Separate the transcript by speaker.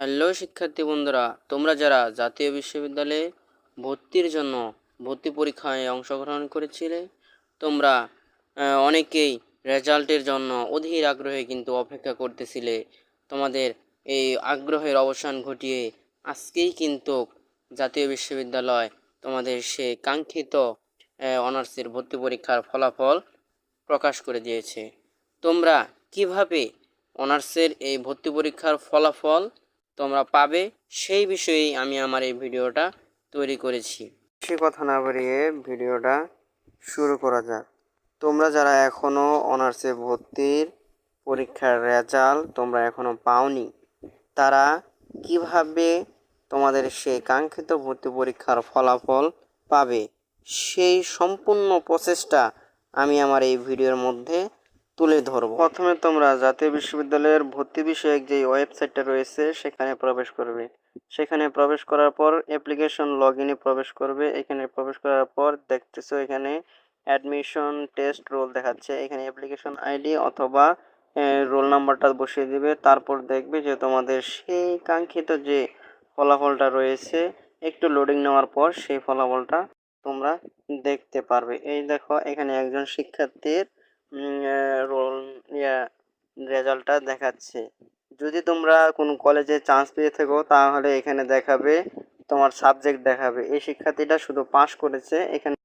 Speaker 1: Hello শিক্ষার্থী বন্ধুরা, তোমরা যারা জাতীয় বিশ্ববিদ্যালয়ে ভর্তির জন্য ভর্তি পরীক্ষায় অংশগ্রহণ করেছিলে, তোমরা অনেকেই রেজাল্টের জন্য অধীর আগ্রহে কিন্তু অপেক্ষা করতেছিলে। তোমাদের এই আগ্রহের অবসান ঘটিয়ে আজকেই কিন্তু জাতীয় বিশ্ববিদ্যালয় তোমাদের সে কাঙ্ক্ষিত অনার্সের ভর্তি পরীক্ষার ফলাফল প্রকাশ করে দিয়েছে। তোমরা কীভাবে অনার্সের এই ভর্তি পরীক্ষার ফলাফল তোমরা পাবে। সেই বিষয়েই আমি আমার এই ভিডিওটা তৈরি করেছি। সে কথা না বাড়িয়ে ভিডিওটা শুরু করা যাক। তোমরা যারা এখনও অনার্সে ভর্তির পরীক্ষার রেজাল্ট তোমরা এখনও পাওনি, তারা কীভাবে তোমাদের সেই কাঙ্ক্ষিত ভর্তি পরীক্ষার ফলাফল পাবে, সেই সম্পূর্ণ প্রসেসটা আমি আমার এই ভিডিওর মধ্যে তুলে ধরব। প্রথমে তোমরা জাতীয় বিশ্ববিদ্যালয়ের ভর্তি বিষয়ক যে ওয়েবসাইটটা রয়েছে, সেখানে প্রবেশ করবে। সেখানে প্রবেশ করার পর অ্যাপ্লিকেশন লগ ইনে প্রবেশ করবে। এখানে প্রবেশ করার পর দেখতেছো এখানে অ্যাডমিশন টেস্ট রোল দেখাচ্ছে। এখানে অ্যাপ্লিকেশন আইডি অথবা রোল নাম্বারটা বসিয়ে দিবে। তারপর দেখবে যে তোমাদের সেই কাঙ্ক্ষিত যে ফলাফলটা রয়েছে, একটু লোডিং নেওয়ার পর সেই ফলাফলটা তোমরা দেখতে পারবে। এই দেখো, এখানে একজন শিক্ষার্থীর রোল রেজাল্টটা দেখাচ্ছে। যদি তোমরা কোনো কলেজে চান্স পেয়ে থাকো, তাহলে এখানে দেখাবে, তোমার সাবজেক্ট দেখাবে। এই শিক্ষার্থীটা শুধু পাস করেছে, এখানে